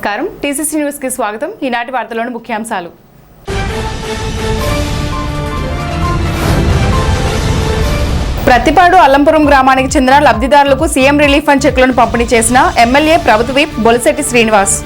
నమస్కారం. టీసీసీ న్యూస్కి స్వాగతం. ఈనాటి వార్తలోని ముఖ్యాంశాలు. ప్రతిపాడు అల్లంపురం గ్రామానికి చెందిన లబ్ధిదారులకు సీఎం రిలీఫ్ ఫండ్ చెక్లను పంపిణీ చేసిన ఎమ్మెల్యే ప్రభుత్వ విప్ బొలిశెట్టి శ్రీనివాస్.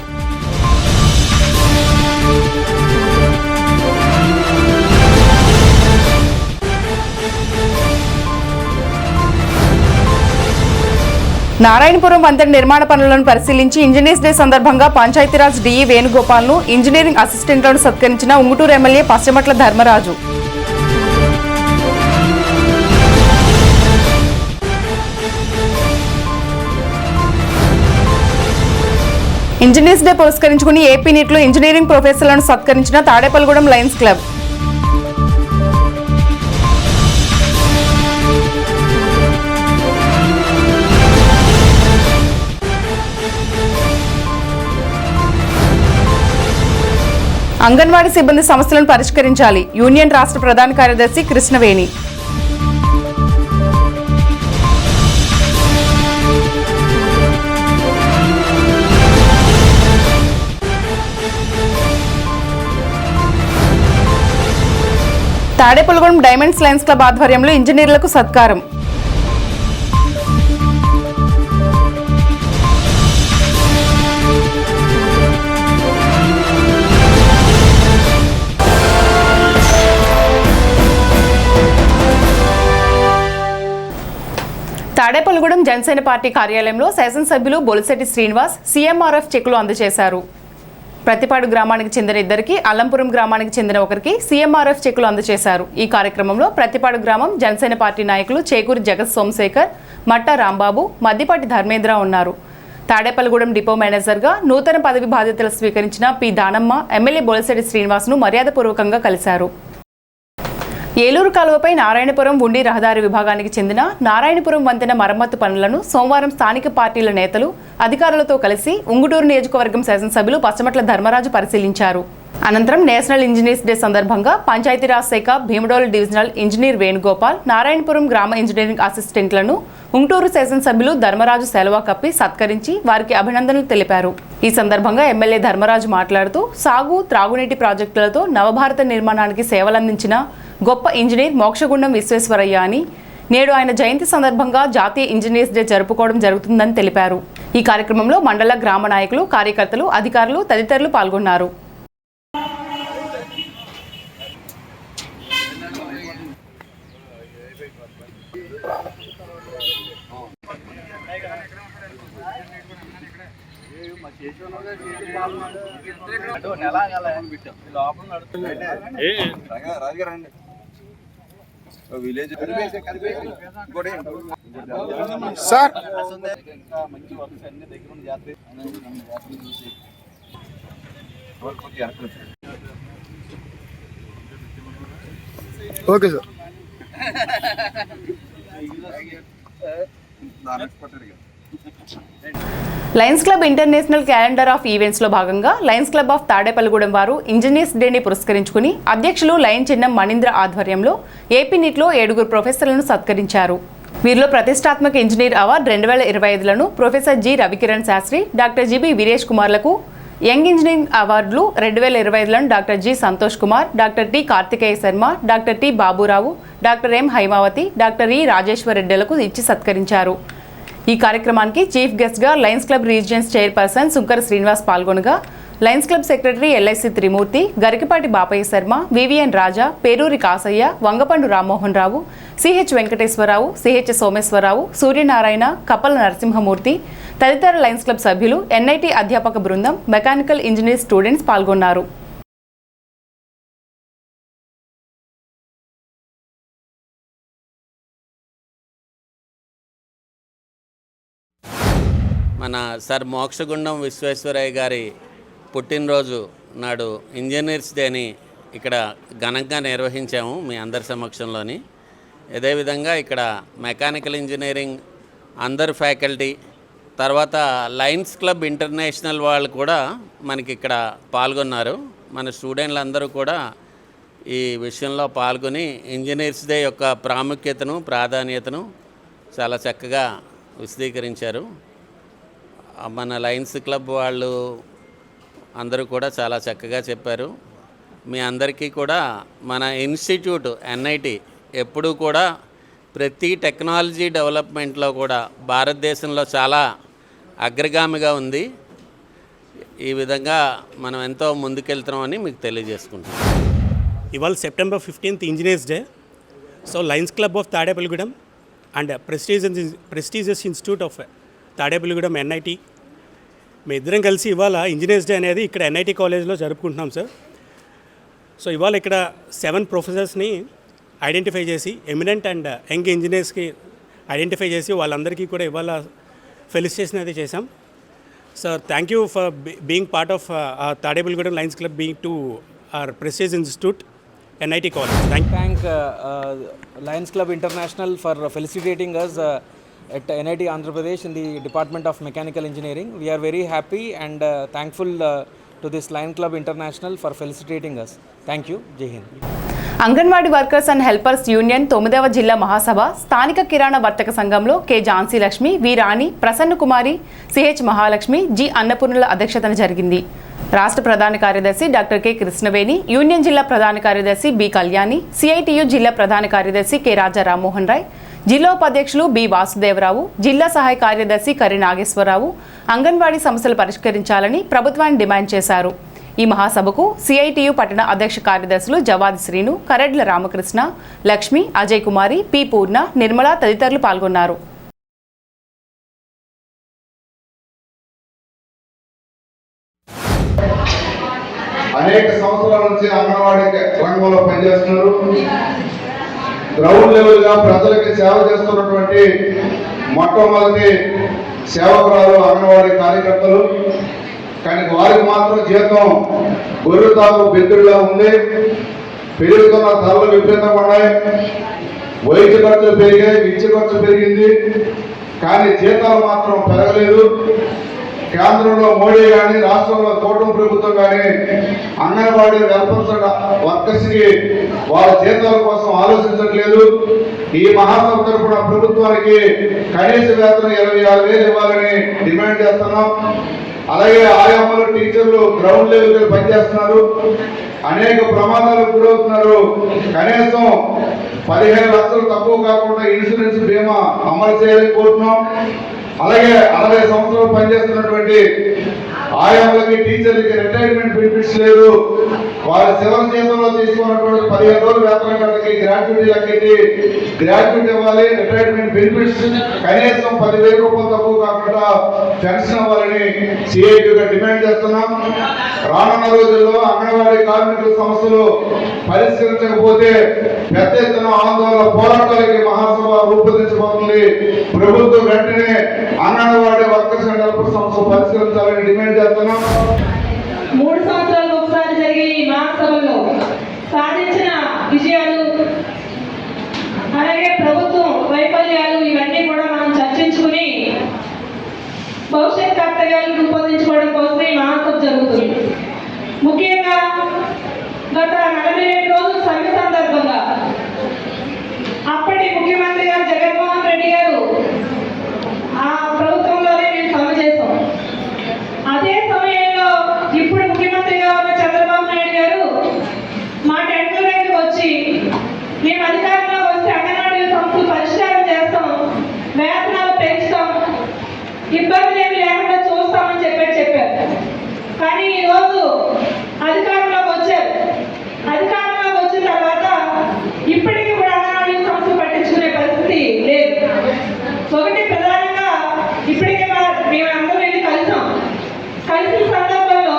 నారాయణపురం వంతెన నిర్మాణ పనులను పరిశీలించి ఇంజనీర్స్ డే సందర్భంగా పంచాయతీరాజ్ డిఈ వేణుగోపాల్ను ఇంజనీరింగ్ అసిస్టెంట్లను సత్కరించిన Ungutur MLA Patsamatla Dharmaraju. Engineers day పురస్కరించుకుని ఏపీ నీట్లో ఇంజనీరింగ్ ప్రొఫెసర్లను సత్కరించిన తాడేపల్గూడెం లయన్స్ క్లబ్. అంగన్వాడీ సిబ్బంది సమస్యలను పరిష్కరించాలి. యూనియన్ రాష్ట్ర ప్రధాన కార్యదర్శి Krishnaveni. Tadepalligudem Diamonds Lions Club ఆధ్వర్యంలో ఇంజనీర్లకు సత్కారం. తాడేపల్లిగూడెం జనసేన పార్టీ కార్యాలయంలో శాసనసభ్యులు బొలిశెట్టి శ్రీనివాస్ సీఎంఆర్ఎఫ్ చెక్కులు అందజేశారు. ప్రతిపాడు గ్రామానికి చెందిన ఇద్దరికి అల్లంపురం గ్రామానికి చెందిన ఒకరికి సీఎంఆర్ఎఫ్ చెక్కులు అందజేశారు. ఈ కార్యక్రమంలో ప్రతిపాడు గ్రామం జనసేన పార్టీ నాయకులు చేకూరి జగత్ సోమశేఖర్ మట్టా రాంబాబు మద్దిపాటి ధర్మేంద్ర ఉన్నారు. తాడేపల్లిగూడెం డిపో మేనేజర్గా నూతన పదవి బాధ్యతలు స్వీకరించిన పి దానమ్మ ఎమ్మెల్యే బొలిశెట్టి శ్రీనివాస్ను మర్యాదపూర్వకంగా కలిశారు. ఏలూరు కాలువపై నారాయణపురం ఉండి రహదారి విభాగానికి చెందిన నారాయణపురం వంతెన మరమ్మతు పనులను సోమవారం స్థానిక పార్టీల నేతలు అధికారులతో కలిసి ఉంగుటూరు నియోజకవర్గం శాసనసభ్యులు పచ్చమట్ల ధర్మరాజు పరిశీలించారు. అనంతరం నేషనల్ ఇంజనీర్స్ డే సందర్భంగా పంచాయతీరాజ్ శాఖ భీమడోల్ డివిజనల్ ఇంజనీర్ వేణుగోపాల్ నారాయణపురం గ్రామ ఇంజనీరింగ్ అసిస్టెంట్లను ఉంగుటూరు శాసనసభ్యులు ధర్మరాజు సెలవు కప్పి సత్కరించి వారికి అభినందనలు తెలిపారు. ఈ సందర్భంగా ఎమ్మెల్యే ధర్మరాజు మాట్లాడుతూ సాగు త్రాగునీటి ప్రాజెక్టులతో నవభారత నిర్మాణానికి సేవలందించిన గొప్ప ఇంజనీర్ మోక్షగుండం విశ్వేశ్వరయ్య అని. నేడు ఆయన జయంతి సందర్భంగా జాతీయ ఇంజనీర్స్ డే జరుపుకోవడం జరుగుతుందని తెలిపారు. ఈ కార్యక్రమంలో మండల గ్రామ నాయకులు కార్యకర్తలు అధికారులు తదితరులు పాల్గొన్నారు. రాజుగారు రండి. విలేజ్ ఇంకోటి సార్ మంచి వర్క్స్ అన్ని దగ్గర ఉన్న జాతర అన్ని జాతరలు చూసి ఎవరు కొద్దిగా వెనక్కి వచ్చారు. ఓకే సార్ దాని కొట్టాడు ఇక. Lions Club International calendar of ఈవెంట్స్లో భాగంగా లయన్స్ క్లబ్ ఆఫ్ తాడేపల్లిగూడెం వారు ఇంజనీర్స్ డేని పురస్కరించుకుని అధ్యక్షులు లయన్ చిన్నం మణీంద్ర ఆధ్వర్యంలో ఏపీ నీట్లో ఏడుగురు ప్రొఫెసర్లను సత్కరించారు. వీరిలో ప్రతిష్టాత్మక ఇంజనీర్ అవార్డు రెండు వేల ఇరవై ఐదులను professor G Ravikiran Sastri doctor GB Veeresh కుమార్లకు young engineering అవార్డులు రెండు వేల ఇరవై ఐదులను doctor G Santosh Kumar doctor T Karthikeya Sharma doctor T Baburao doctor M Haimavathi doctor E Rajeshwar రెడ్డిలకు ఇచ్చి సత్కరించారు. ఈ కార్యక్రమానికి చీఫ్ గెస్ట్గా Lions Club regions chairperson Sunkara Srinivas పాల్గొనగా Lions Club secretary LIC Trimurthy Garikapati Bapayya Sharma VVN Raja Peruri Kasayya Vangapandu Rammohan Rao CH Venkateswararao CH Someswararao Suryanarayana Kappala Narasimhamurthy తదితర Lions club సభ్యులు NIT అధ్యాపక బృందం mechanical engineer students పాల్గొన్నారు. మన sir Mokshagundam Visvesvaraya గారి పుట్టినరోజు నాడు engineers డేని ఇక్కడ ఘనంగా నిర్వహించాము మీ అందరి సమక్షంలోని. అదేవిధంగా ఇక్కడ మెకానికల్ ఇంజనీరింగ్ అందరు ఫ్యాకల్టీ తర్వాత లయన్స్ క్లబ్ ఇంటర్నేషనల్ వాళ్ళు కూడా మనకి ఇక్కడ పాల్గొన్నారు. మన స్టూడెంట్లు అందరూ కూడా ఈ విషయంలో పాల్గొని ఇంజనీర్స్ డే యొక్క ప్రాముఖ్యతను ప్రాధాన్యతను చాలా చక్కగా విశదీకరించారు. మన లయన్స్ క్లబ్ వాళ్ళు అందరూ కూడా చాలా చక్కగా చెప్పారు. మీ అందరికీ కూడా మన ఇన్స్టిట్యూట్ ఎన్ఐటి ఎప్పుడూ కూడా ప్రతి టెక్నాలజీ డెవలప్మెంట్లో కూడా భారతదేశంలో చాలా అగ్రగామిగా ఉంది. ఈ విధంగా మనం ఎంతో ముందుకెళ్తున్నామని మీకు తెలియజేసుకుంటాం ఇవాళ September fifteenth engineers day. So Lions Club of Tadepalligudem and prestigious prestigious institute of Tadepalligudem NIT మీ ఇద్దరం కలిసి ఇవాళ ఇంజనీర్స్ డే అనేది ఇక్కడ ఎన్ఐటి కాలేజ్లో జరుపుకుంటున్నాం సార్ సో ఇవాళ ఇక్కడ సెవెన్ ప్రొఫెసర్స్ని ఐడెంటిఫై చేసి ఎమినెంట్ అండ్ యంగ్ ఇంజనీర్స్కి ఐడెంటిఫై చేసి వాళ్ళందరికీ కూడా ఇవాళ ఫెలిసిటేషన్ అయితే చేశాం. Sir thank you for being part of Tadepalligudem Lions club being to our prestige institute NIT college thank thank Lions club international for felicitating us at NIT Andhra Pradesh uh, at NIT Andhra Pradesh in the Department of Mechanical Engineering. We are very happy and uh, thankful uh, to this Lions Club International for felicitating us. Thank you. Jai Hind. Anganwadi workers and helpers union తొమ్మిదవ జిల్లా మహాసభ స్థానిక కిరాణా వర్తక సంఘంలో K Jhansi Lakshmi V Rani Prasanna Kumari CH Mahalakshmi G అన్నపూర్ణుల అధ్యక్షతన జరిగింది రాష్ట్ర ప్రధాన కార్యదర్శి డాక్టర్ కె కృష్ణవేణి యూనియన్ జిల్లా ప్రధాన కార్యదర్శి బి కళ్యాణి సిఐటియు జిల్లా ప్రధాన కార్యదర్శి కె రాజా రామ్మోహన్ రాయ్ జిల్లా ఉపాధ్యక్షులు బి వాసుదేవరావు జిల్లా సహాయ కార్యదర్శి కరి నాగేశ్వరరావు అంగన్వాడీ సమస్యలు పరిష్కరించాలని ప్రభుత్వాన్ని డిమాండ్ చేశారు. ఈ మహాసభకు సిఐటియు పట్టణ అధ్యక్ష కార్యదర్శులు జవాది శ్రీను కరెడ్ల రామకృష్ణ లక్ష్మి అజయ్ కుమారి పి పూర్ణ నిర్మల తదితరులు పాల్గొన్నారు. అనేక సంవత్సరాల నుంచి అంగన్వాడీ రంగంలో పనిచేస్తున్నారు. గ్రౌండ్ లెవెల్గా ప్రజలకి సేవ చేస్తున్నటువంటి మొట్టమొదటి సేవకురాలు అంగన్వాడీ కార్యకర్తలు. కానీ వారికి మాత్రం జీతం గొర్రె తాగు బెద్దుడిలా ఉంది. పెరుగుతున్న ధరలు విపరీతంగా ఉన్నాయి. వైద్య ఖర్చులు పెరిగాయి విద్య ఖర్చు పెరిగింది. కానీ జీతాలు మాత్రం పెరగలేదు. కేంద్రంలో మోడీ కానీ రాష్ట్రంలో కూటమి ప్రభుత్వం కానీ అంగన్వాడీ వెల్ఫేర్ వర్కర్స్కి వాళ్ళ జీతాల కోసం ఆలోచించట్లేదు. ఈ మహాసభ తరఫున ప్రభుత్వానికి కనీస వేతనం ఇరవై ఆరు వేలు ఇవ్వాలని డిమాండ్ చేస్తున్నాం. అలాగే ఆయామలు టీచర్లు గ్రౌండ్ లెవెల్ పనిచేస్తున్నారు. అనేక ప్రమాదాలకు గురవుతున్నారు. కనీసం పదిహేను లక్షలు తక్కువ కాకుండా ఇన్సూరెన్స్ బీమా అమలు చేయాలని కోరుతున్నాం. అలాగే అరవై సంవత్సరాలు పనిచేస్తున్నటువంటి ఆయాలకి టీచర్లకి రిటైర్మెంట్ బెనిఫిట్స్ లేదు. వారి చివరి జీతంలో తీసుకున్నటువంటి పదిహేను రోజులు వేతనం వాళ్ళకి గ్రాట్యుటీ లెక్కెట్టి గ్రాట్యుటీ ఇవ్వాలి. రిటైర్మెంట్ బెనిఫిట్స్ కనీసం పదివేల రూపాయలు తక్కువ కాకుండా పెన్షన్ ఇవ్వాలని సిఐటిగా డిమాండ్ చేస్తున్నాం. రానున్న రోజుల్లో అంగన్వాడీ కార్మికుల సమస్యలు పరిష్కరించకపోతే పెద్ద ఎత్తున ఆందోళన పోరాటాలకి మహాసభ రూపొందించబోతుంది ప్రభుత్వం వెంటనే అంగన్వాడీ వర్కర్స్ అండ్ హెల్పర్ సంస్థ పరిష్కరించాలని డిమాండ్ చేస్తున్నాం. మూడు సంవత్సరాలకు ఒకసారి జరిగే ఈ మహాసభలో సాధించిన విజయాలు అలాగే ప్రభుత్వం వైఫల్యాలు ఇవన్నీ కూడా మనం చర్చించుకుని భవిష్యత్ కర్తవ్యాలు రూపొందించుకోవడం కోసం ఈ మహాసభ జరుగుతుంది. ముఖ్యంగా గత నలభై రెండు రోజుల సమ్మె సందర్భంగా అప్పటి ముఖ్యమంత్రి గారు జగన్మోహన్ రెడ్డి గారు ఆ ప్రభుత్వంలోనే మేము సమ్మె చేస్తాం అదే సమయంలో ఇప్పుడు ముఖ్యమంత్రిగా ఉన్న చంద్రబాబు నాయుడు గారు మా టెంట్ల దగ్గరకు వచ్చి మేము అధికారంలో వస్తే అంగన్వాడీ సంస్థలు పరిష్కారం చేస్తాం వేతనాలు పెంచుతాం. ఇబ్బందులు ఏమి లేకుండా చూస్తామని చెప్పి చెప్పారు. కానీ ఈరోజు అధికారంలోకి వచ్చారు అధికారంలోకి వచ్చిన తర్వాత ఇప్పటికీ కూడా అంగన్వాడీ సంస్థలు పట్టించుకునే పరిస్థితి లేదు ఒకటి ప్రధానంగా ఇప్పటికే మా- మేము అందరం వెళ్ళి కలిసాం కలిసిన సందర్భంలో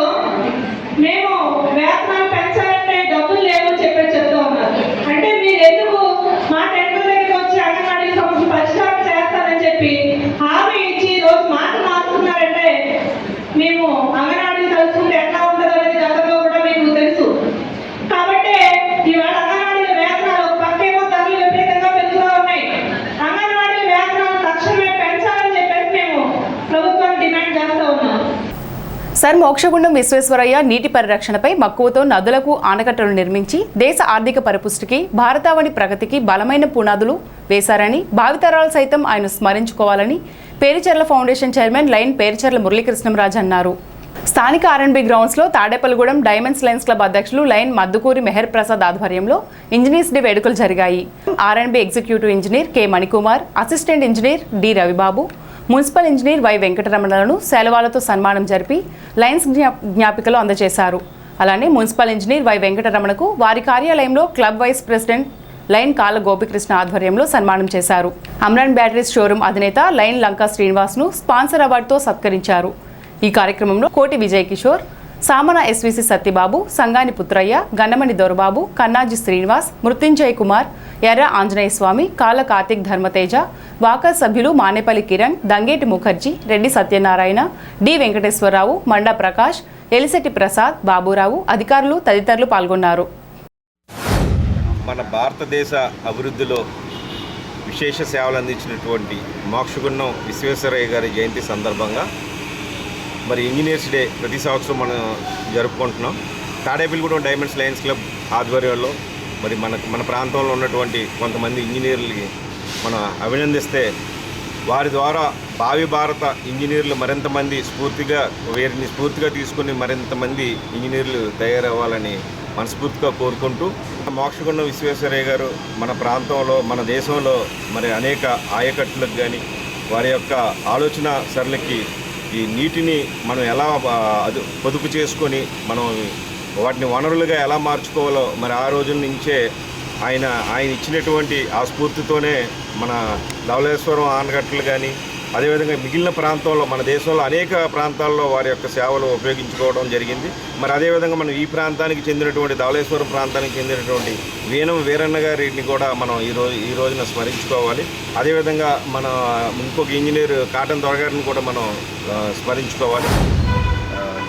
మేము వేతనాలు పెంచాలంటే డబ్బులు లేవు అని చెప్పి చెప్తా ఉన్నారు అంటే మీరు ఎందుకు మా టెండర్ దగ్గరికి వచ్చి అంగన్వాడీ సమస్య పరిష్కారం చేస్తారని చెప్పి హామీ ఇచ్చి ఈ రోజు మాట మారుతున్నారంటే మేము అంగన్వాడీ కలుసుకుంటే ఎట్లా ఉంటుందో అనేది గతంలో కూడా మీకు తెలుసు కాబట్టి ఇవాళ అంగన్వాడీల వేతనాలు ఒక పక్కేమో ధరలు విపరీతంగా పెరుగుతూ ఉన్నాయి అంగన్వాడీ వేతనాలు తక్షణమే పెంచాలని చెప్పేసి మేము ప్రభుత్వాన్ని డిమాండ్ చేస్తూ ఉన్నాం సర్ మోక్షగుండం విశ్వేశ్వరయ్య నీటి పరిరక్షణపై మక్కువతో నదులకు ఆనకట్టలు నిర్మించి దేశ ఆర్థిక పరిపుష్టికి భారతావని ప్రగతికి బలమైన పునాదులు వేశారని భావితరాలు సైతం ఆయన స్మరించుకోవాలని Pericharla foundation chairman Lion Pericharla Muralikrishnamraju అన్నారు. స్థానిక ఆర్ఎన్బి గ్రౌండ్స్లో తాడేపల్లిగూడెం డైమండ్స్ లయన్స్ క్లబ్ అధ్యక్షులు లైన్ మద్దుకూరి మెహర్ ప్రసాద్ ఆధ్వర్యంలో ఇంజనీర్స్ డే వేడుకలు జరిగాయి. R and B executive engineer K Manikumar assistant engineer D Ravibabu municipal engineer Y వెంకటరమణలను సెలవాలతో సన్మానం జరిపి లయన్స్ జ్ఞా- జ్ఞాపికలు అందజేశారు. అలానే మున్సిపల్ ఇంజనీర్ వై వెంకటరమణకు వారి కార్యాలయంలో club vice president lion Kala Gopikrishna ఆధ్వర్యంలో సన్మానం చేశారు. అమ్రాన్ బ్యాటరీస్ షోరూం అధినేత లైన్ లంకా శ్రీనివాస్ను స్పాన్సర్ అవార్డుతో సత్కరించారు. ఈ కార్యక్రమంలో కోటి విజయ్ కిషోర్ సామన ఎస్విసి సత్యబాబు సంగాని పుత్రయ్య గన్నమణి దొరబాబు కన్నాజి శ్రీనివాస్ మృత్యుంజయ్ కుమార్ ఎర్ర ఆంజనేయ స్వామి కాల కార్తిక్ ధర్మతేజ వాకర్ సభ్యులు మానేపల్లి కిరణ్ దంగేటి ముఖర్జీ రెడ్డి సత్యనారాయణ డి వెంకటేశ్వరరావు మండా ప్రకాష్ ఎలిశెట్టి ప్రసాద్ బాబురావు అధికారులు తదితరులు పాల్గొన్నారు. మన భారతదేశ అభివృద్ధిలో విశేష సేవలు అందించినటువంటి మోక్షగుణం విశ్వేశ్వరయ్య గారి జయంతి సందర్భంగా మరి ఇంజనీర్స్ డే ప్రతి సంవత్సరం మనం జరుపుకుంటున్నాం. తాడేపల్లిగూడెం డైమండ్స్ లయన్స్ క్లబ్ ఆధ్వర్యంలో మరి మన మన ప్రాంతంలో ఉన్నటువంటి కొంతమంది ఇంజనీర్లకి మనం అభినందిస్తే వారి ద్వారా భావి భారత ఇంజనీర్లు మరింత మంది స్ఫూర్తిగా వీరిని స్ఫూర్తిగా తీసుకుని మరింత మంది ఇంజనీర్లు తయారవ్వాలని మనస్ఫూర్తిగా కోరుకుంటూ మోక్షగుండం విశ్వేశ్వరయ్య గారు మన ప్రాంతంలో మన దేశంలో మరి అనేక ఆయకట్టులకు కానీ వారి యొక్క ఆలోచన సరళకి ఈ నీటిని మనం ఎలా అది పొదుపు చేసుకొని మనం వాటిని వనరులుగా ఎలా మార్చుకోవాలో మరి ఆ రోజుల నుంచే ఆయన ఆయన ఇచ్చినటువంటి ఆ స్ఫూర్తితోనే మన ధవలేశ్వరం ఆనకట్టలు కానీ అదేవిధంగా మిగిలిన ప్రాంతంలో మన దేశంలో అనేక ప్రాంతాల్లో వారి యొక్క సేవలు ఉపయోగించుకోవడం జరిగింది. మరి అదేవిధంగా మనం ఈ ప్రాంతానికి చెందినటువంటి ధవళేశ్వరం ప్రాంతానికి చెందినటువంటి వీణం వీరన్న గారిని కూడా మనం ఈ రోజు ఈ రోజున స్మరించుకోవాలి. అదేవిధంగా మన ఇంకొక ఇంజనీర్ కాటన్ దొరగారిని కూడా మనం స్మరించుకోవాలి.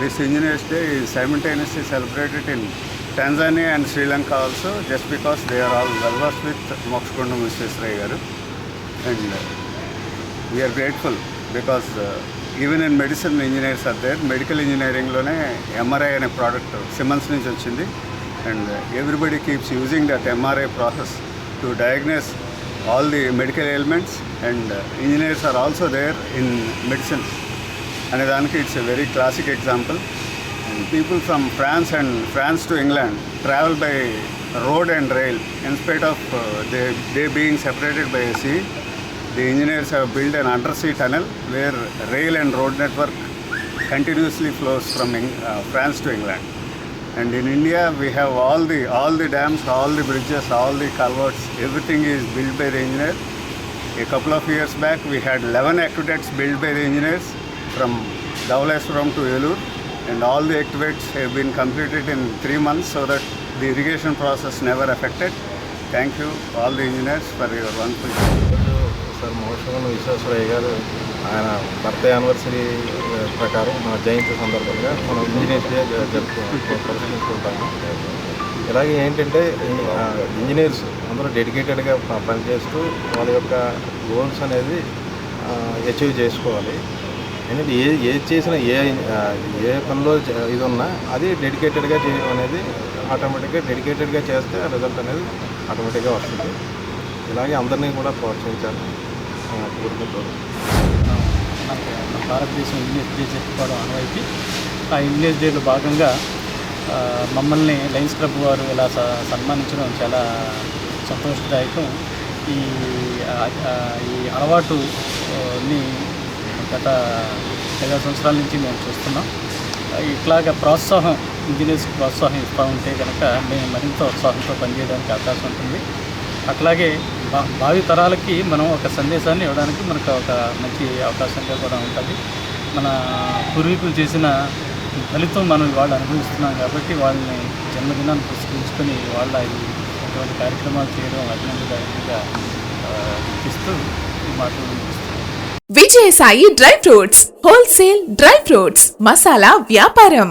This engineers day Day celebrated in celebrated and Tanzania and Sri Lanka also, just because they are all well versed with Mokshkundam Visvesvaraya garu. And uh, uh, grateful are even because medicine engineers in medical ఇంజనీరింగ్లోనే MRI అనే product Siemens నుంచి వచ్చింది. And everybody keeps using that MRI process to diagnose all the medical elements and engineers are also there in medicine అనే దానికి it's a very classic example and people from France and France to England travel by road and rail in spite of they they being separated by sea The engineers have built an undersea tunnel where rail and road network continuously flows from uh, France to England. And in India, we have all the all the dams, all the bridges, all the culverts. Everything is built by the engineer. A couple of years back, we had 11 aqueducts built by the engineers from Dhauleswaram to Elur, and all the aqueducts have been completed in three months, so that the irrigation process never affected. Thank you, all the engineers, for your wonderful job. Sir Mokshagundam Visvesvaraya garu ఆయన birthday anniversary ప్రకారం మన జయంతి సందర్భంగా మనం engineers day జరుపుకుంటాము ఇలాగే ఏంటంటే engineers అందరూ డెడికేటెడ్గా పనిచేస్తూ వాళ్ళ యొక్క గోల్స్ అనేది అచీవ్ చేసుకోవాలి. ఎందుకంటే ఏ ఏది చేసినా ఏ ఏ పనిలో ఇది ఉన్నా అది డెడికేటెడ్గా చేయడం అనేది ఆటోమేటిక్గా డెడికేటెడ్గా చేస్తే ఆ రిజల్ట్ అనేది ఆటోమేటిక్గా వస్తుంది. ఇలాగే అందరినీ కూడా ప్రోత్సహించాలి. కోరుకుంటారు మనకి మన భారతదేశం ఇండియన్స్ డే జరుపుకోవడం అనవైతే ఆ ఇండియన్స్ డేలో భాగంగా మమ్మల్ని లయన్స్ క్లబ్ వారు ఇలా సన్మానించడం చాలా సంతోషదాయకం. ఈ ఈ అలవాటు ని గత ఐదారు సంవత్సరాల నుంచి మేము చూస్తున్నాం. ఇట్లాగ ప్రోత్సాహం ఇంజనీర్స్కి ప్రోత్సాహం ఇస్తూ ఉంటే కనుక మేము మరింత ఉత్సాహంతో పనిచేయడానికి అవకాశం ఉంటుంది. అట్లాగే భావి తరాలకి మనం ఒక సందేశాన్ని ఇవ్వడానికి మనకు ఒక మంచి అవకాశంగా కూడా ఉంటుంది. మన పూర్వీకులు చేసిన ఫలితం మనం వాళ్ళు అనుభవిస్తున్నాం కాబట్టి వాళ్ళని జన్మదినాన్ని పురస్కరించుకొని వాళ్ళ ఇటువంటి కార్యక్రమాలు చేయడం అభినందనగా ఇస్తూ ఈ మాటలు Vijayasai dry fruits wholesale dry fruits masala వ్యాపారం.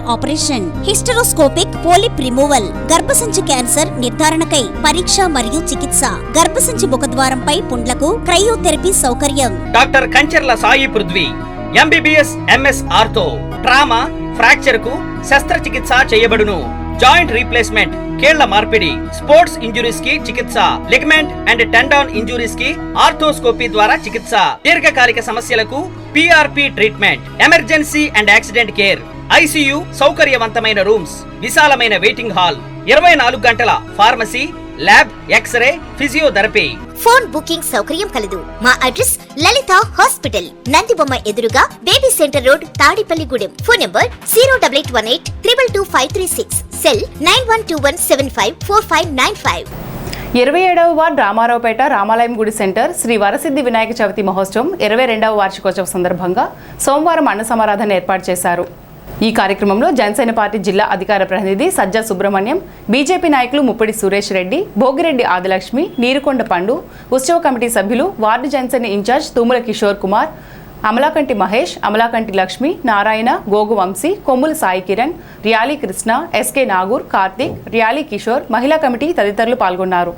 ఆపరేషన్. Hysteroscopic polyp removal. గర్భసంచి క్యాన్సర్ నిర్ధారణకై పరీక్ష మరియు చికిత్స. గర్భసంచి ముఖద్వారంపై పుండ్లకు క్రయోథెరపీ సౌకర్యం. Doctor Kancharla Sai Prithvi MBBS MS ortho trauma ఫ్రాక్చర్కు శస్త్రచికిత్స చేయబడును. జాయింట్ రీప్లేస్మెంట్ కేళ్ళ మార్పిడి స్పోర్ట్స్ ఇంజురీస్కి చికిత్స లిగమెంట్ అండ్ టెండాన్ ఇంజురీస్కి ఆర్థోస్కోపీ ద్వారా చికిత్స. దీర్ఘకాలిక సమస్యలకు PRP treatment emergency and accident care ICU సౌకర్యవంతమైన రూమ్స్ విశాలమైన వెయిటింగ్ హాల్ ఇరవై నాలుగు గంటల pharmacy lab x ray physiotherapy. Phone booking సౌకర్యం కలదు. మా అడ్రస్ లలిత హాస్పిటల్ నందిబొమ్మ ఎదురుగా baby centre road Tadepalligudem. Phone number zero double eight one eight triple two five three six. Cell nine one two one seven five four five nine five. ఇరవై ఏడవ ward Ramaraopeta రామాలయం గుడి centre Shri Varasiddhi Vinayaka Chavithi మహోత్సవం ఇరవై రెండవ వార్షికోత్సవ సందర్భంగా సోమవారం అన్న సమారాధన ఏర్పాటు చేశారు. ఈ కార్యక్రమంలో జనసేన పార్టీ జిల్లా అధికార ప్రతినిధి సజ్జా సుబ్రహ్మణ్యం బీజేపీ నాయకులు ముప్పటి సురేష్ రెడ్డి భోగిరెడ్డి ఆదిలక్ష్మి నీరుకొండ పండు ఉత్సవ కమిటీ సభ్యులు ward Janasena in charge Tummala Kishore Kumar Amalakanti Mahesh Amalakanti Lakshmi Narayana Gogu Vamsi Kommula Sai Kiran Riyali Krishna SK Nagur Karthik Riyali Kishore మహిళా కమిటీ తదితరులు పాల్గొన్నారు.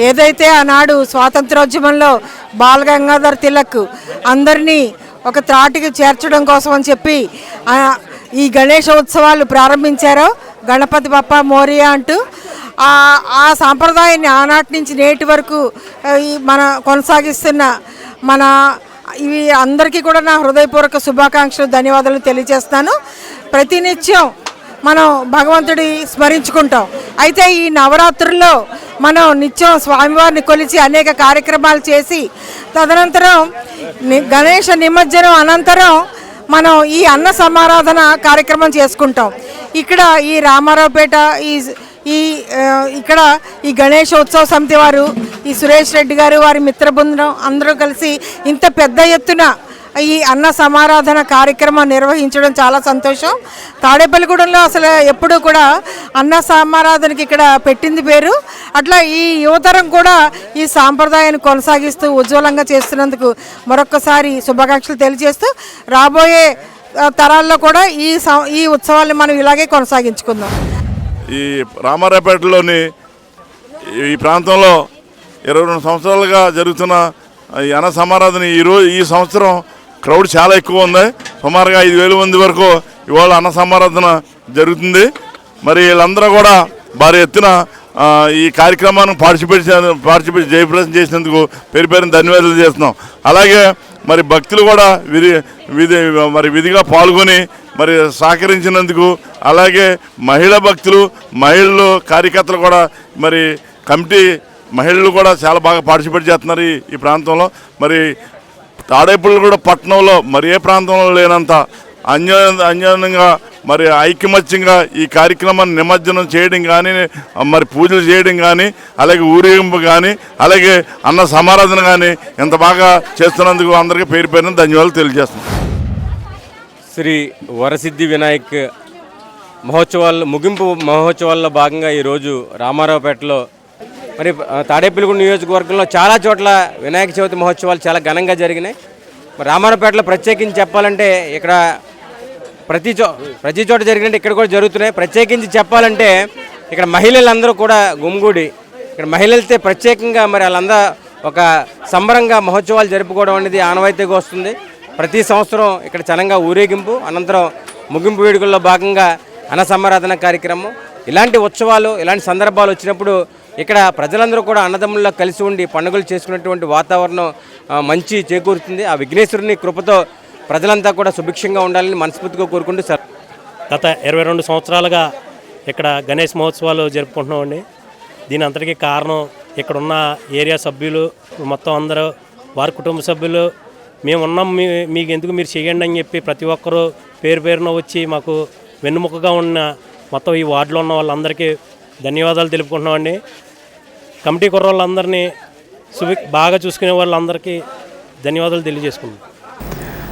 ఏదైతే ఆనాడు స్వాతంత్రోద్యమంలో బాల గంగాధర్ తిలక్ అందరినీ ఒక త్రాటికి చేర్చడం కోసం అని చెప్పి ఈ గణేష ఉత్సవాలు ప్రారంభించారో గణపతి బప్ప మోరియా అంటూ ఆ సాంప్రదాయాన్ని ఆనాటి నుంచి నేటి వరకు మన కొనసాగిస్తున్న మన ఇవి అందరికీ కూడా నా హృదయపూర్వక శుభాకాంక్షలు ధన్యవాదాలు తెలియజేస్తాను ప్రతినిత్యం మనం భగవంతుడి స్మరించుకుంటాం. అయితే ఈ నవరాత్రుల్లో మనం నిత్యం స్వామివారిని కొలిచి అనేక కార్యక్రమాలు చేసి తదనంతరం గణేష నిమజ్జనం అనంతరం మనం ఈ అన్న సమారాధన కార్యక్రమం చేసుకుంటాం. ఇక్కడ ఈ రామారావుపేట ఈ ఈ ఇక్కడ ఈ గణేష ఉత్సవ సమితి వారు ఈ సురేష్ రెడ్డి గారు వారి మిత్ర బృందం అందరూ కలిసి ఇంత పెద్ద ఎత్తున ఈ అన్న సమారాధన కార్యక్రమం నిర్వహించడం చాలా సంతోషం. తాడేపల్లిగూడెంలో అసలు ఎప్పుడూ కూడా అన్న సమారాధనకి ఇక్కడ పెట్టింది పేరు. అట్లా ఈ యువతరం కూడా ఈ సాంప్రదాయాన్ని కొనసాగిస్తూ ఉజ్వలంగా చేస్తున్నందుకు మరొక్కసారి శుభాకాంక్షలు తెలియజేస్తూ రాబోయే తరాల్లో కూడా ఈ ఈ ఉత్సవాన్ని మనం ఇలాగే కొనసాగించుకుందాం. ఈ రామారాపేటలోని ఈ ప్రాంతంలో ఇరవై రెండు సంవత్సరాలుగా జరుగుతున్న ఈ అన్న సమారాధన ఈరోజు ఈ సంవత్సరం క్రౌడ్ చాలా ఎక్కువ ఉంది. సుమారుగా ఐదు వేల మంది వరకు ఇవాళ అన్న సమారాధన జరుగుతుంది. మరి వీళ్ళందరూ కూడా భారీ ఎత్తున ఈ కార్యక్రమాన్ని పార్టిసిపేట్ పార్టిసిపేట్ జయప్రదం చేసినందుకు పేరు పేరున ధన్యవాదాలు చేస్తున్నాం. అలాగే మరి భక్తులు కూడా విధి విధి మరి విధిగా పాల్గొని మరి సహకరించినందుకు అలాగే మహిళా భక్తులు మహిళలు కార్యకర్తలు కూడా మరి కమిటీ మహిళలు కూడా చాలా బాగా పార్టిసిపేట్ చేస్తున్నారు ఈ ప్రాంతంలో. మరి తాడేపల్లిగూడ పట్టణంలో మరి ఏ ప్రాంతంలో లేనంత అన్యో అన్యోన్యంగా మరి ఐకమత్యంగా ఈ కార్యక్రమాన్ని నిమజ్జనం చేయడం కానీ మరి పూజలు చేయడం కానీ అలాగే ఊరేగింపు కానీ అలాగే అన్న సమారాధన కానీ ఇంత బాగా చేస్తున్నందుకు అందరికీ పేరు పేరున ధన్యవాదాలు తెలియజేస్తున్నాం. శ్రీ వరసిద్ధి వినాయక్ మహోత్సవాల్లో ముగింపు మహోత్సవాల్లో భాగంగా ఈరోజు రామారావుపేటలో మరి తాడేపల్లిగూడ నియోజకవర్గంలో చాలా చోట్ల వినాయక చవితి మహోత్సవాలు చాలా ఘనంగా జరిగినాయి. మరి రామారావుపేటలో ప్రత్యేకించి చెప్పాలంటే ఇక్కడ ప్రతి చో ప్రతి చోట జరిగినట్టు ఇక్కడ కూడా జరుగుతున్నాయి. ప్రత్యేకించి చెప్పాలంటే ఇక్కడ మహిళలందరూ కూడా గుమిగూడి ఇక్కడ మహిళలతో ప్రత్యేకంగా మరి వాళ్ళందరూ ఒక సంబరంగా మహోత్సవాలు జరుపుకోవడం అనేది ఆనవాయితీగా వస్తుంది. ప్రతి సంవత్సరం ఇక్కడ చనంగా ఊరేగింపు అనంతరం ముగింపు వేడుకల్లో భాగంగా అన్న కార్యక్రమం. ఇలాంటి ఉత్సవాలు ఇలాంటి సందర్భాలు వచ్చినప్పుడు ఇక్కడ ప్రజలందరూ కూడా అన్నదమ్ముల్లో కలిసి ఉండి పండుగలు చేసుకునేటువంటి వాతావరణం మంచి చేకూరుతుంది. ఆ విఘ్నేశ్వరుని కృపతో ప్రజలంతా కూడా సుభిక్షంగా ఉండాలని మనస్ఫూర్తిగా కోరుకుంటూ సార్ గత ఇరవై రెండు సంవత్సరాలుగా ఇక్కడ గణేష్ మహోత్సవాలు జరుపుకుంటున్నామండి. దీని అంతటికీ కారణం ఇక్కడ ఉన్న ఏరియా సభ్యులు మొత్తం అందరూ వారి కుటుంబ సభ్యులు మేము ఉన్నాం మీ మీకు ఎందుకు మీరు చేయండి అని చెప్పి ప్రతి ఒక్కరూ పేరు పేరున వచ్చి మాకు వెన్నుముకగా ఉన్న మొత్తం ఈ వార్డులో ఉన్న వాళ్ళందరికీ ధన్యవాదాలు తెలుపుకుంటున్నామండి. కమిటీ కుర్రోళ్ళందరినీ సువి బాగా చూసుకునే వాళ్ళందరికీ ధన్యవాదాలు తెలియజేసుకుంటున్నాం.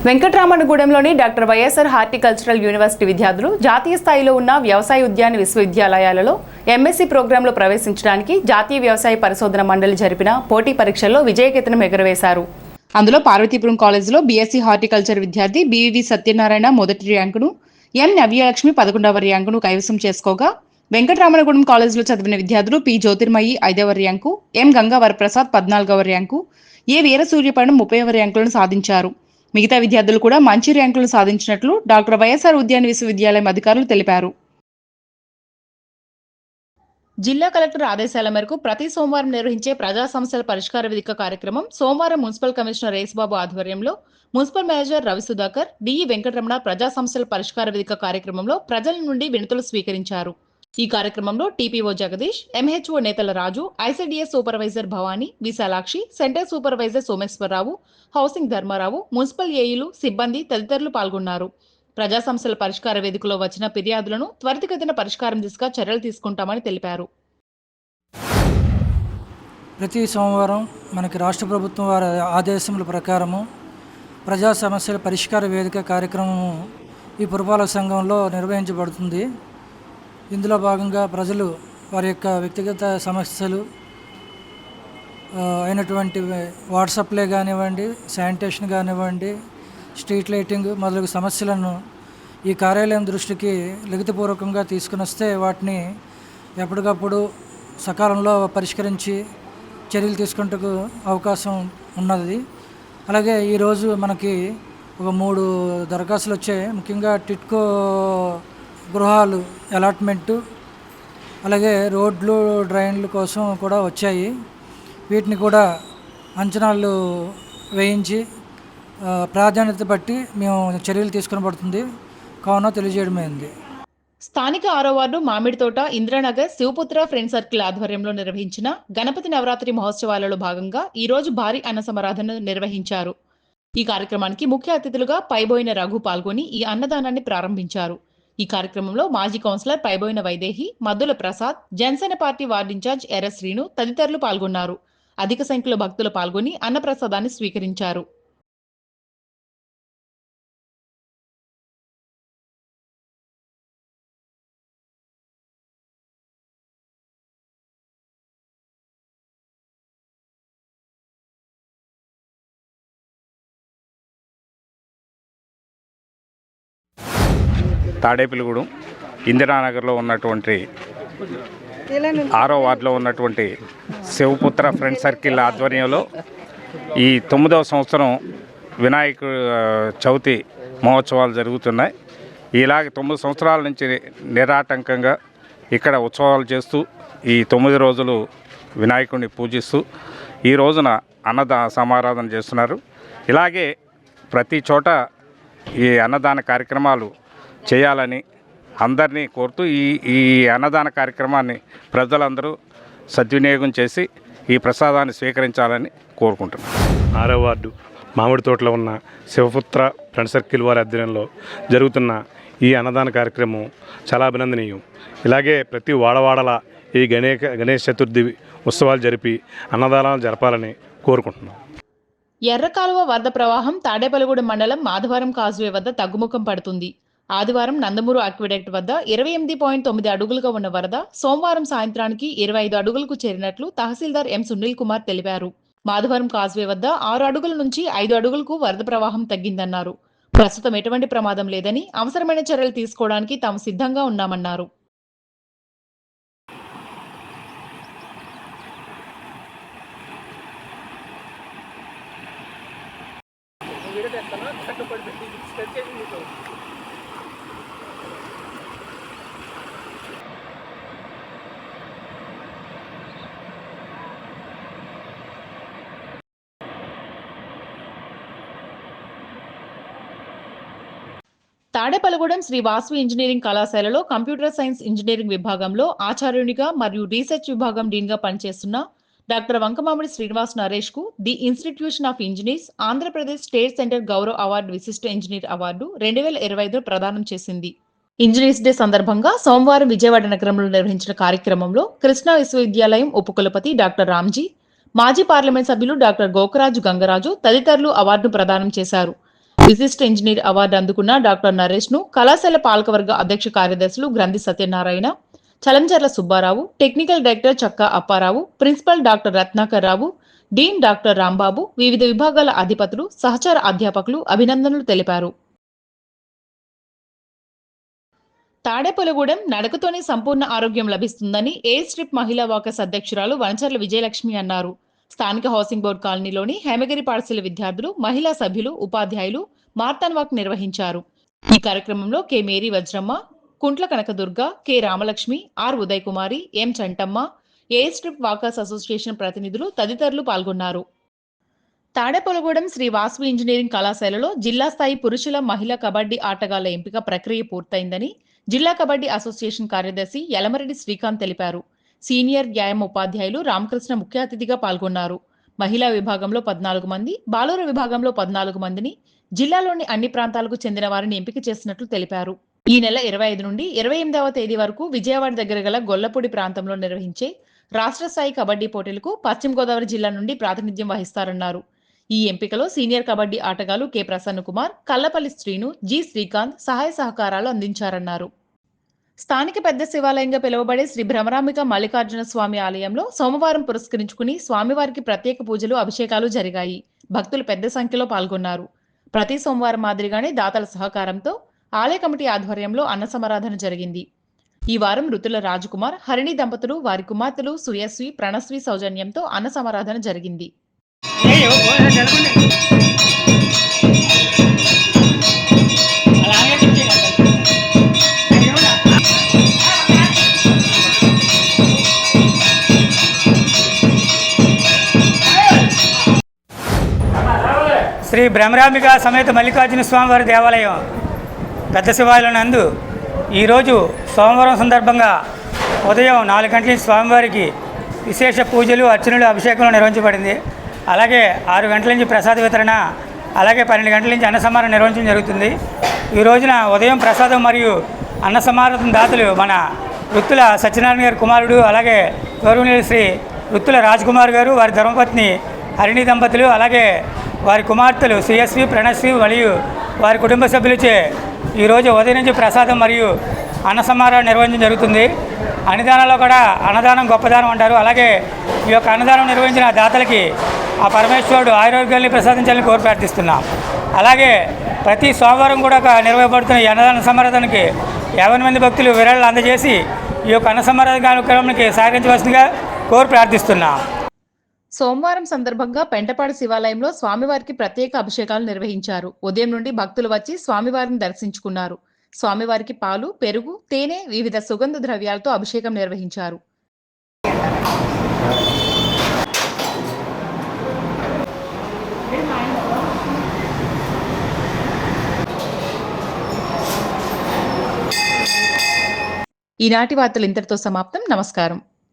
వెంకటరామన్నగూడెంలోని డాక్టర్ వైఎస్ఆర్ హార్టికల్చరల్ యూనివర్సిటీ విద్యార్థులు జాతీయ స్థాయిలో ఉన్న వ్యవసాయ ఉద్యాన విశ్వవిద్యాలయాలలో ఎంఎస్సీ ప్రోగ్రాంలో ప్రవేశించడానికి జాతీయ వ్యవసాయ పరిశోధన మండలి జరిపిన పోటీ పరీక్షల్లో విజయకేతనం ఎగురవేశారు. అందులో పార్వతీపురం కాలేజీలో బీఎస్సీ హార్టికల్చర్ విద్యార్థి బీవీవి సత్యనారాయణ మొదటి ర్యాంకును ఎన్ నవ్యలక్ష్మి పదకొండవ ర్యాంకును కైవసం చేసుకోగా వెంకటరామనగూడెం కాలేజీలో చదివిన విద్యార్థులు పి. జ్యోతిర్మయి ఐదవ ర్యాంకు ఎం. గంగావర ప్రసాద్ పద్నాలుగవ ర్యాంకు ఏ. వీరసూర్యపణం ముప్పైవ ర్యాంకులను సాధించారు. మిగతా విద్యార్థులు కూడా మంచి ర్యాంకులను సాధించినట్లు డాక్టర్ వైఎస్ఆర్ ఉద్యాన విశ్వవిద్యాలయం అధికారులు తెలిపారు. జిల్లా కలెక్టర్ ఆదేశాల మేరకు ప్రతి సోమవారం నిర్వహించే ప్రజా సమస్యల పరిష్కార వేదిక కార్యక్రమం సోమవారం మున్సిపల్ కమిషనర్ రేసుబాబు ఆధ్వర్యంలో municipal manager Ravi Sudhakar DE Venkataramana ప్రజా సమస్యల పరిష్కార వేదిక కార్యక్రమంలో ప్రజల నుండి వినతులు స్వీకరించారు. ఈ కార్యక్రమంలో TPO Jagadish MHO Netala Raju ICDS supervisor Bhavani Visalakshi centre supervisor Someswararao housing Dharmarao municipal ఏఈలు సిబ్బంది తదితరులు పాల్గొన్నారు. ప్రజా సమస్యల పరిష్కార వేదికలో వచ్చిన ఫిర్యాదులను త్వరితగతిన పరిష్కారం దిశగా చర్యలు తీసుకుంటామని తెలిపారు. ప్రతి సోమవారం మనకి రాష్ట్ర ప్రభుత్వం వారి ఆదేశముల ప్రకారము ప్రజా సమస్యల పరిష్కార వేదిక కార్యక్రమము ఈ పురపాలక సంఘంలో నిర్వహించబడుతుంది. ఇందులో భాగంగా ప్రజలు వారి యొక్క వ్యక్తిగత సమస్యలు అయినటువంటి వాట్సాప్లే కానివ్వండి శానిటేషన్ కానివ్వండి స్ట్రీట్ లైటింగ్ మొదలగు సమస్యలను ఈ కార్యాలయం దృష్టికి లిఖితపూర్వకంగా తీసుకుని వస్తే వాటిని ఎప్పటికప్పుడు సకాలంలో పరిష్కరించి చర్యలు తీసుకుంటకు అవకాశం ఉన్నది. అలాగే ఈరోజు మనకి ఒక మూడు దరఖాస్తులు వచ్చాయి. ముఖ్యంగా టిట్కో గృహాలు అలాట్మెంటు అలాగే రోడ్లు డ్రైన్ల కోసం కూడా వచ్చాయి. వీటిని కూడా అంచనాలు వేయించి ప్రాధాన్యత బట్టి మేము చర్యలు తీసుకునబడుతుంది. కావున తెలియజేయడమైంది స్థానిక ఆరో వార్డు మామిడి తోట ఇంద్రానగర్ శివపుత్ర ఫ్రెండ్ సర్కిల్ ఆధ్వర్యంలో నిర్వహించిన గణపతి నవరాత్రి మహోత్సవాలలో భాగంగా ఈ రోజు భారీ అన్న సమరాధన నిర్వహించారు. ఈ కార్యక్రమానికి ముఖ్య అతిథులుగా పైబోయిన రఘు పాల్గొని ఈ అన్నదానాన్ని ప్రారంభించారు. ఈ కార్యక్రమంలో మాజీ councillor Paiboina Vaidehi Maddula Prasad Janasena party ward in charge Erra Srinu తదితరులు పాల్గొన్నారు. అధిక సంఖ్యలో భక్తులు పాల్గొని అన్నప్రసాదాన్ని స్వీకరించారు. తాడేపల్లిగూడెం ఇందిరానగర్లో ఉన్నటువంటి ఆరో వార్డులో ఉన్నటువంటి శివపుత్ర ఫ్రెండ్ సర్కిల్ ఆధ్వర్యంలో ఈ తొమ్మిదవ సంవత్సరం వినాయక చవితి మహోత్సవాలు జరుగుతున్నాయి. ఇలాగ తొమ్మిది సంవత్సరాల నుంచి నిరాటంకంగా ఇక్కడ ఉత్సవాలు చేస్తూ ఈ తొమ్మిది రోజులు వినాయకుడిని పూజిస్తూ ఈ రోజున అన్నదాన సమారాధన చేస్తున్నారు. ఇలాగే ప్రతి చోట ఈ అన్నదాన కార్యక్రమాలు చేయాలని అందరినీ కోరుతూ ఈ ఈ అన్నదాన కార్యక్రమాన్ని ప్రజలందరూ సద్వినియోగం చేసి ఈ ప్రసాదాన్ని స్వీకరించాలని కోరుకుంటున్నాను ఆరో వార్డు మామిడి తోటలో ఉన్న శివపుత్ర ఫ్రెండ్ సర్కిల్ వారి ఆధ్వర్యంలో జరుగుతున్న ఈ అన్నదాన కార్యక్రమం చాలా అభినందనీయం. ఇలాగే ప్రతి వాడవాడల ఈ గణేక గణేష్ చతుర్థి ఉత్సవాలు జరిపి అన్నదానాలు జరపాలని కోరుకుంటున్నాం. ఎర్రకాలువ వరద ప్రవాహం తాడేపల్లిగూడెం మండలం మాధవరం కాజువే వద్ద తగ్గుముఖం పడుతుంది. ఆదివారం నందమూరు అక్విడెక్ట్ వద్ద ఇరవై ఎనిమిది పాయింట్ తొమ్మిది అడుగులుగా ఉన్న వరద సోమవారం సాయంత్రానికి ఇరవై ఐదు అడుగులకు చేరినట్లు తహసీల్దార్ ఎం సునీల్ కుమార్ తెలిపారు. మాధవరం కాజ్వే వద్ద ఆరు అడుగుల నుంచి ఐదు అడుగులకు వరద ప్రవాహం తగ్గిందన్నారు. ప్రస్తుతం ఎటువంటి ప్రమాదం లేదని అవసరమైన చర్యలు తీసుకోవడానికి తాము సిద్ధంగా ఉన్నామన్నారు. తాడేపల్లిగూడెం శ్రీ వాసవి ఇంజనీరింగ్ కళాశాలలో కంప్యూటర్ సైన్స్ ఇంజనీరింగ్ విభాగంలో ఆచార్యునిగా మరియు రీసెర్చ్ విభాగం డీన్గా పనిచేస్తున్న doctor Vankamamidi Srinivas నరేష్కు the institution of engineers Andhra Pradesh state centre Gaurav award విశిష్ట ఇంజనీర్ అవార్డు రెండు వేల ఇరవై ఐదులో ప్రదానం చేసింది. ఇంజనీర్స్ డే సందర్భంగా సోమవారం విజయవాడ నగరంలో నిర్వహించిన కార్యక్రమంలో కృష్ణా విశ్వవిద్యాలయం ఉపకులపతి డాక్టర్ రామ్జీ మాజీ పార్లమెంట్ సభ్యులు డాక్టర్ గోకరాజు గంగరాజు తదితరులు అవార్డును ప్రదానం చేశారు. విశిష్ట ఇంజనీర్ అవార్డు అందుకున్న డాక్టర్ నరేష్ను కళాశాల పాలకవర్గ అధ్యక్ష కార్యదర్శులు Granthi Satyanarayana Chalancharla Subbarao technical director Chakka Apparao principal doctor Ratnakar Rao dean doctor Rambabu వివిధ విభాగాల అధిపతులు సహచార అధ్యాపకులు అభినందనలు తెలిపారు. తాడేపలగూడెం నడకతోనే సంపూర్ణ ఆరోగ్యం లభిస్తుందని ఏ స్ట్రిప్ మహిళా వాకర్స్ అధ్యక్షురాలు వనచర్ల విజయలక్ష్మి అన్నారు. స్థానిక హౌసింగ్ బోర్డు కాలనీలోని హేమగిరి పాఠశాల విద్యార్థులు మహిళా సభ్యులు ఉపాధ్యాయులు మార్తాన్ వాక్ నిర్వహించారు. ఈ కార్యక్రమంలో K Mary Vajramma Kuntla Kanakadurga K Ramalakshmi R Uday Kumari M Chantamma A strip walkers association ప్రతినిధులు తదితరులు పాల్గొన్నారు. తాడేపొలగూడెం శ్రీ వాసవి ఇంజనీరింగ్ కళాశాలలో జిల్లా స్థాయి పురుషుల మహిళా కబడ్డీ ఆటగాళ్ళ ఎంపిక ప్రక్రియ పూర్తయిందని జిల్లా కబడ్డీ అసోసియేషన్ కార్యదర్శి యలమరెడ్డి శ్రీకాంత్ తెలిపారు. సీనియర్ న్యాయం ఉపాధ్యాయులు రామకృష్ణ ముఖ్య అతిథిగా పాల్గొన్నారు. మహిళా విభాగంలో పద్నాలుగు మంది బాలుర విభాగంలో పద్నాలుగు మందిని జిల్లాలోని అన్ని ప్రాంతాలకు చెందిన వారిని ఎంపిక చేసినట్లు తెలిపారు. ఈ నెల ఇరవై ఐదు నుండి ఇరవై ఎనిమిదవ తేదీ వరకు విజయవాడ దగ్గర గల గొల్లపూడి ప్రాంతంలో నిర్వహించే రాష్ట్ర స్థాయి కబడ్డీ పోటీలకు పశ్చిమ గోదావరి జిల్లా నుండి ప్రాతినిధ్యం వహిస్తారన్నారు. ఈ ఎంపికలో సీనియర్ కబడ్డీ ఆటగాళ్ళు కె ప్రసన్న కుమార్ కల్లపల్లి శ్రీను జి శ్రీకాంత్ సహాయ సహకారాలు అందించారన్నారు. స్థానిక పెద్ద శివాలయంగా పిలువబడే శ్రీ భ్రమరాంబిక మల్లికార్జున స్వామి ఆలయంలో సోమవారం పురస్కరించుకుని స్వామివారికి ప్రత్యేక పూజలు అభిషేకాలు జరిగాయి. భక్తులు పెద్ద సంఖ్యలో పాల్గొన్నారు. ప్రతి సోమవారం మాదిరిగానే దాతల సహకారంతో ఆలయ కమిటీ ఆధ్వర్యంలో అన్న సమారాధన జరిగింది. ఈ వారం ఋతుల రాజకుమార్ హరిణి దంపతులు వారి కుమార్తెలు సుయస్వి ప్రణస్వి సౌజన్యంతో అన్న సమారాధన జరిగింది శ్రీ భ్రమరాంబిక సమేత మల్లికార్జున స్వామివారి దేవాలయం పెద్ద శివాలయం నందు ఈరోజు సోమవారం సందర్భంగా ఉదయం నాలుగు గంటల నుంచి స్వామివారికి విశేష పూజలు అర్చనలు అభిషేకంలో నిర్వహించబడింది. అలాగే ఆరు గంటల నుంచి ప్రసాద వితరణ అలాగే పన్నెండు గంటల నుంచి అన్న సమారం నిర్వహించడం జరుగుతుంది. ఈ రోజున ఉదయం ప్రసాదం మరియు అన్న సమారం దాతలు మన వృత్తుల సత్యనారాయణ గారి కుమారుడు అలాగే గౌరవనీయులు శ్రీ వృత్తుల రాజ్కుమార్ గారు వారి ధర్మపత్ని హరిణి దంపతులు అలాగే వారి కుమార్తెలు సిఎస్వి ప్రణశ్రీ మరియు వారి కుటుంబ సభ్యులచే ఈరోజు ఉదయం నుంచి ప్రసాదం మరియు అన్న సమారాలు నిర్వహించడం జరుగుతుంది. అన్నదానంలో కూడా అన్నదానం గొప్పదానం అంటారు. అలాగే ఈ యొక్క అన్నదానం నిర్వహించిన దాతలకి ఆ పరమేశ్వరుడు ఆరోగ్యాన్ని ప్రసాదించాలని కోరి ప్రార్థిస్తున్నాం. అలాగే ప్రతి సోమవారం కూడా ఒక ఈ అన్నదాన సమారాధానికి యాభై మంది భక్తులు విరాళాలు అందజేసి ఈ యొక్క అన్న సమారాధ కార్యక్రమానికి సహకరించవలసిందిగా కోరి ప్రార్థిస్తున్నాం. సోమవారం సందర్భంగా పెంటపాడు శివాలయంలో స్వామివారికి ప్రత్యేక అభిషేకాలు నిర్వహించారు. ఉదయం నుండి భక్తులు వచ్చి స్వామివారిని దర్శించుకున్నారు. స్వామివారికి పాలు పెరుగు తేనె వివిధ సుగంధ ద్రవ్యాలతో అభిషేకం నిర్వహించారు. ఈనాటి వార్తలు ఇంతటితో సమాప్తం. నమస్కారం.